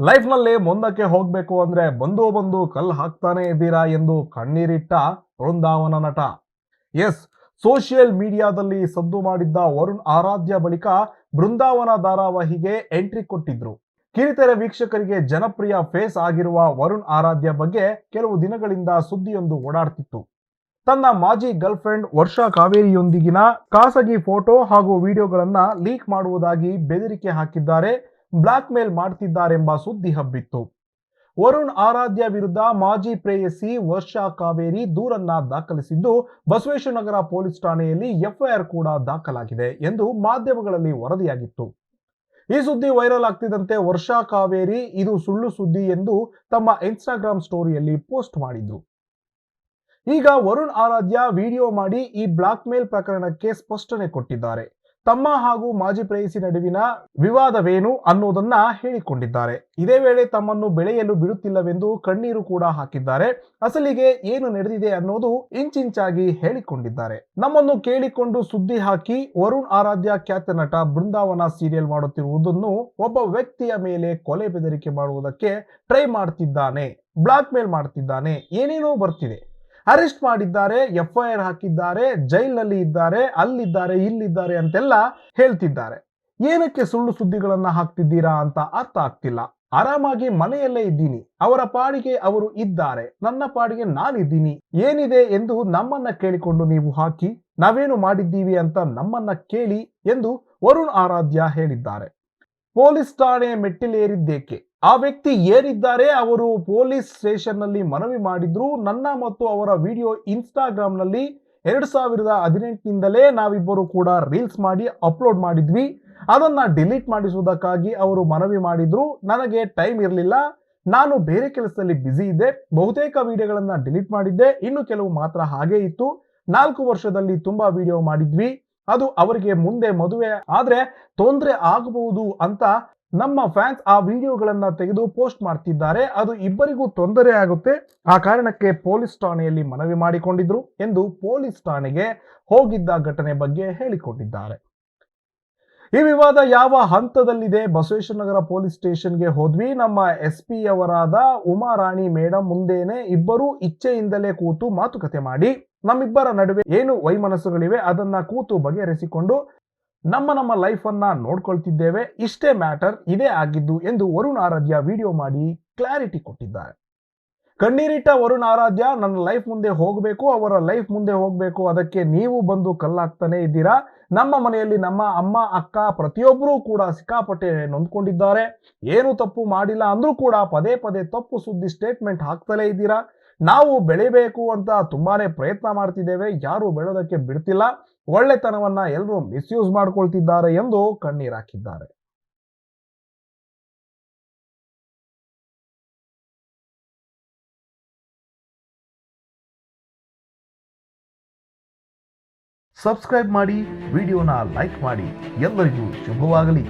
ಲೈಫ್ನಲ್ಲಿ ಮುಂದಕ್ಕೆ ಹೋಗ್ಬೇಕು ಅಂದ್ರೆ ಬಂದು ಬಂದು ಕಲ್ಲು ಹಾಕ್ತಾನೆ ಇದ್ದೀರಾ ಎಂದು ಕಣ್ಣೀರಿಟ್ಟ ಬೃಂದಾವನ ನಟ. ಎಸ್, ಸೋಷಿಯಲ್ ಮೀಡಿಯಾದಲ್ಲಿ ಸದ್ದು ಮಾಡಿದ್ದ ವರುಣ್ ಆರಾಧ್ಯ ಬಳಿಕ ಬೃಂದಾವನ ಧಾರಾವಾಹಿಗೆ ಎಂಟ್ರಿ ಕೊಟ್ಟಿದ್ರು. ಕಿರಿತೆರೆ ವೀಕ್ಷಕರಿಗೆ ಜನಪ್ರಿಯ ಫೇಸ್ ಆಗಿರುವ ವರುಣ್ ಆರಾಧ್ಯ ಬಗ್ಗೆ ಕೆಲವು ದಿನಗಳಿಂದ ಸುದ್ದಿಯೊಂದು ಓಡಾಡ್ತಿತ್ತು. ತನ್ನ ಮಾಜಿ ಗರ್ಲ್ ಫ್ರೆಂಡ್ ವರ್ಷಾ ಕಾವೇರಿಯೊಂದಿಗಿನ ಖಾಸಗಿ ಫೋಟೋ ಹಾಗೂ ವಿಡಿಯೋಗಳನ್ನ ಲೀಕ್ ಮಾಡುವುದಾಗಿ ಬೆದರಿಕೆ ಹಾಕಿದ್ದಾರೆ ಬ್ಲಾಕ್ ಮೇಲ್ ಮಾಡ್ತಿದ್ದಾರೆಂಬ ಸುದ್ದಿ ಹಬ್ಬಿತ್ತು. ವರುಣ್ ಆರಾಧ್ಯ ವಿರುದ್ಧ ಮಾಜಿ ಪ್ರೇಯಸಿ ವರ್ಷಾ ಕಾವೇರಿ ದೂರನ್ನ ದಾಖಲಿಸಿದ್ದು, ಬಸವೇಶ್ವರನಗರ ಪೊಲೀಸ್ ಠಾಣೆಯಲ್ಲಿ ಎಫ್ಐಆರ್ ಕೂಡ ದಾಖಲಾಗಿದೆ ಎಂದು ಮಾಧ್ಯಮಗಳಲ್ಲಿ ವರದಿಯಾಗಿತ್ತು. ಈ ಸುದ್ದಿ ವೈರಲ್ ಆಗ್ತಿದ್ದಂತೆ ವರ್ಷಾ ಕಾವೇರಿ ಇದು ಸುಳ್ಳು ಸುದ್ದಿ ಎಂದು ತಮ್ಮ ಇನ್ಸ್ಟಾಗ್ರಾಮ್ ಸ್ಟೋರಿಯಲ್ಲಿ ಪೋಸ್ಟ್ ಮಾಡಿದ್ರು. ಈಗ ವರುಣ್ ಆರಾಧ್ಯ ವಿಡಿಯೋ ಮಾಡಿ ಈ ಬ್ಲಾಕ್ ಮೇಲ್ ಪ್ರಕರಣಕ್ಕೆ ಸ್ಪಷ್ಟನೆ ಕೊಟ್ಟಿದ್ದಾರೆ. ತಮ್ಮ ಹಾಗೂ ಮಾಜಿ ಪ್ರೇಯಸಿ ನಡುವಿನ ವಿವಾದವೇನು ಅನ್ನೋದನ್ನ ಹೇಳಿಕೊಂಡಿದ್ದಾರೆ. ಇದೇ ವೇಳೆ ತಮ್ಮನ್ನು ಬೆಳೆಯಲು ಬಿಡುತ್ತಿಲ್ಲವೆಂದು ಕಣ್ಣೀರು ಕೂಡ ಹಾಕಿದ್ದಾರೆ. ಅಸಲಿಗೆ ಏನು ನಡೆದಿದೆ ಅನ್ನೋದು ಇಂಚಿಂಚಾಗಿ ಹೇಳಿಕೊಂಡಿದ್ದಾರೆ. ನಮ್ಮನ್ನು ಕೇಳಿಕೊಂಡು ಸುದ್ದಿ ಹಾಕಿ ವರುಣ್ ಆರಾಧ್ಯ ಖ್ಯಾತ ನಟ ಬೃಂದಾವನ ಸೀರಿಯಲ್ ಮಾಡುತ್ತಿರುವುದನ್ನು ಒಬ್ಬ ವ್ಯಕ್ತಿಯ ಮೇಲೆ ಕೊಲೆ ಬೆದರಿಕೆ ಮಾಡುವುದಕ್ಕೆ ಟ್ರೈ ಮಾಡ್ತಿದ್ದಾನೆ, ಬ್ಲಾಕ್ ಮೇಲ್ ಮಾಡ್ತಿದ್ದಾನೆ, ಏನೇನೋ ಬರ್ತಿದೆ. ಅರೆಸ್ಟ್ ಮಾಡಿದ್ದಾರೆ, ಎಫ್ಐಆರ್ ಹಾಕಿದ್ದಾರೆ, ಜೈಲಲ್ಲಿ ಇದ್ದಾರೆ, ಅಲ್ಲಿದ್ದಾರೆ, ಇಲ್ಲಿದ್ದಾರೆ ಅಂತೆಲ್ಲ ಹೇಳ್ತಿದ್ದಾರೆ. ಏನಕ್ಕೆ ಸುಳ್ಳು ಸುದ್ದಿಗಳನ್ನ ಹಾಕ್ತಿದ್ದೀರಾ ಅಂತ ಅರ್ಥ ಆಗ್ತಿಲ್ಲ. ಆರಾಮಾಗಿ ಮನೆಯಲ್ಲೇ ಇದ್ದೀನಿ. ಅವರ ಪಾಡಿಗೆ ಅವರು ಇದ್ದಾರೆ. ನನ್ನ ಪಾಡಿಗೆ ನಾನಿದ್ದೀನಿ. ಏನಿದೆ ಎಂದು ನಮ್ಮನ್ನ ಕೇಳಿಕೊಂಡು ನೀವು ಹಾಕಿ, ನಾವೇನು ಮಾಡಿದ್ದೀವಿ ಅಂತ ನಮ್ಮನ್ನ ಕೇಳಿ ಎಂದು ವರುಣ್ ಆರಾಧ್ಯ ಹೇಳಿದ್ದಾರೆ. ಪೊಲೀಸ್ ಠಾಣೆ ಮೆಟ್ಟಿಲೇರಿದ್ದೇಕೆ? ಆ ವ್ಯಕ್ತಿ ಏನಿದ್ದಾರೆ ಅವರು ಪೊಲೀಸ್ ಸ್ಟೇಷನ್ನಲ್ಲಿ ಮನವಿ ಮಾಡಿದ್ರು. ನನ್ನ ಮತ್ತು ಅವರ ವಿಡಿಯೋ ಇನ್ಸ್ಟಾಗ್ರಾಮ್ನಲ್ಲಿ ಎರಡು ಸಾವಿರದ ಹದಿನೆಂಟಿನಿಂದಲೇ ನಾವಿಬ್ಬರು ಕೂಡ ರೀಲ್ಸ್ ಮಾಡಿ ಅಪ್ಲೋಡ್ ಮಾಡಿದ್ವಿ. ಅದನ್ನು ಡಿಲೀಟ್ ಮಾಡಿಸುವುದಕ್ಕಾಗಿ ಅವರು ಮನವಿ ಮಾಡಿದ್ರು. ನನಗೆ ಟೈಮ್ ಇರಲಿಲ್ಲ. ನಾನು ಬೇರೆ ಕೆಲಸದಲ್ಲಿ ಬ್ಯುಸಿ ಇದ್ದೆ. ಬಹುತೇಕ ವಿಡಿಯೋಗಳನ್ನು ಡಿಲೀಟ್ ಮಾಡಿದ್ದೆ. ಇನ್ನು ಕೆಲವು ಮಾತ್ರ ಹಾಗೇ ಇತ್ತು. ನಾಲ್ಕು ವರ್ಷದಲ್ಲಿ ತುಂಬಾ ವಿಡಿಯೋ ಮಾಡಿದ್ವಿ. ಅದು ಅವರಿಗೆ ಮುಂದೆ ಮದುವೆ ಆದರೆ ತೊಂದರೆ ಆಗಬಹುದು ಅಂತ ನಮ್ಮ ಫ್ಯಾನ್ಸ್ ಆ ವಿಡಿಯೋಗಳನ್ನ ತೆಗೆದು ಪೋಸ್ಟ್ ಮಾಡ್ತಿದ್ದಾರೆ. ಅದು ಇಬ್ಬರಿಗೂ ತೊಂದರೆ ಆಗುತ್ತೆ. ಆ ಕಾರಣಕ್ಕೆ ಪೊಲೀಸ್ ಠಾಣೆಯಲ್ಲಿ ಮನವಿ ಮಾಡಿಕೊಂಡಿದ್ರು ಎಂದು ಪೊಲೀಸ್ ಠಾಣೆಗೆ ಹೋಗಿದ್ದ ಘಟನೆ ಬಗ್ಗೆ ಹೇಳಿಕೊಂಡಿದ್ದಾರೆ. ಈ ವಿವಾದ ಯಾವ ಹಂತದಲ್ಲಿದೆ? ಬಸವೇಶ್ವರನಗರ ಪೊಲೀಸ್ ಸ್ಟೇಷನ್ಗೆ ಹೋದ್ವಿ. ನಮ್ಮ ಎಸ್ ಪಿ ಅವರಾದ ಉಮಾರಾಣಿ ಮೇಡಂ ಮುಂದೇನೆ ಇಬ್ಬರು ಇಚ್ಛೆಯಿಂದಲೇ ಕೂತು ಮಾತುಕತೆ ಮಾಡಿ. ನಮ್ಮಿಬ್ಬರ ನಡುವೆ ಏನು ವೈಮನಸ್ಸುಗಳಿವೆ ಅದನ್ನ ಕೂತು ಬಗೆಹರಿಸಿಕೊಂಡು ನಮ್ಮ ನಮ್ಮ ಲೈಫ್ ಅನ್ನ ನೋಡ್ಕೊಳ್ತಿದ್ದೇವೆ, ಇಷ್ಟೇ ಮ್ಯಾಟರ್ ಇದೇ ಆಗಿದ್ದು ಎಂದು ವರುಣ್ ಆರಾಧ್ಯ ವಿಡಿಯೋ ಮಾಡಿ ಕ್ಲಾರಿಟಿ ಕೊಟ್ಟಿದ್ದಾರೆ. ಕಣ್ಣೀರಿಟ್ಟ ವರುಣ್ ಆರಾಧ್ಯ, ನನ್ನ ಲೈಫ್ ಮುಂದೆ ಹೋಗಬೇಕು, ಅವರ ಲೈಫ್ ಮುಂದೆ ಹೋಗಬೇಕು, ಅದಕ್ಕೆ ನೀವು ಬಂದು ಕಲ್ಲಾಗ್ತಾನೆ ಇದ್ದೀರಾ? ನಮ್ಮ ಮನೆಯಲ್ಲಿ ನಮ್ಮ ಅಮ್ಮ, ಅಕ್ಕ ಪ್ರತಿಯೊಬ್ಬರೂ ಕೂಡ ಸಿಕ್ಕಾಪಟ್ಟೆ ನೊಂದ್ಕೊಂಡಿದ್ದಾರೆ. ಏನು ತಪ್ಪು ಮಾಡಿಲ್ಲ ಅಂದ್ರೂ ಕೂಡ ಪದೇ ಪದೇ ತಪ್ಪು ಸುದ್ದಿ ಸ್ಟೇಟ್ಮೆಂಟ್ ಹಾಕ್ತಲೇ ಇದ್ದೀರಾ? ನಾವು ಬೆಳಿಬೇಕು ಅಂತ ತುಂಬಾನೇ ಪ್ರಯತ್ನ ಮಾಡ್ತಿದ್ದೇವೆ, ಯಾರು ಬೆಳೆಯೋದಕ್ಕೆ ಬಿಡ್ತಿಲ್ಲ. ಒಳ್ಳೆತನವನ್ನ ಎಲ್ಲರೂ ಮಿಸ್ಯೂಸ್ ಮಾಡ್ಕೊಳ್ತಿದ್ದಾರೆ ಎಂದು ಕಣ್ಣೀರಾಕಿದ್ದಾರೆ ಸಬ್ಸ್ಕ್ರೈಬ್ ಮಾಡಿ ವಿಡಿಯೋನ ಲೈಕ್ ಮಾಡಿ ಎಲ್ಲರಿಗೂ ಶುಭವಾಗಲಿ.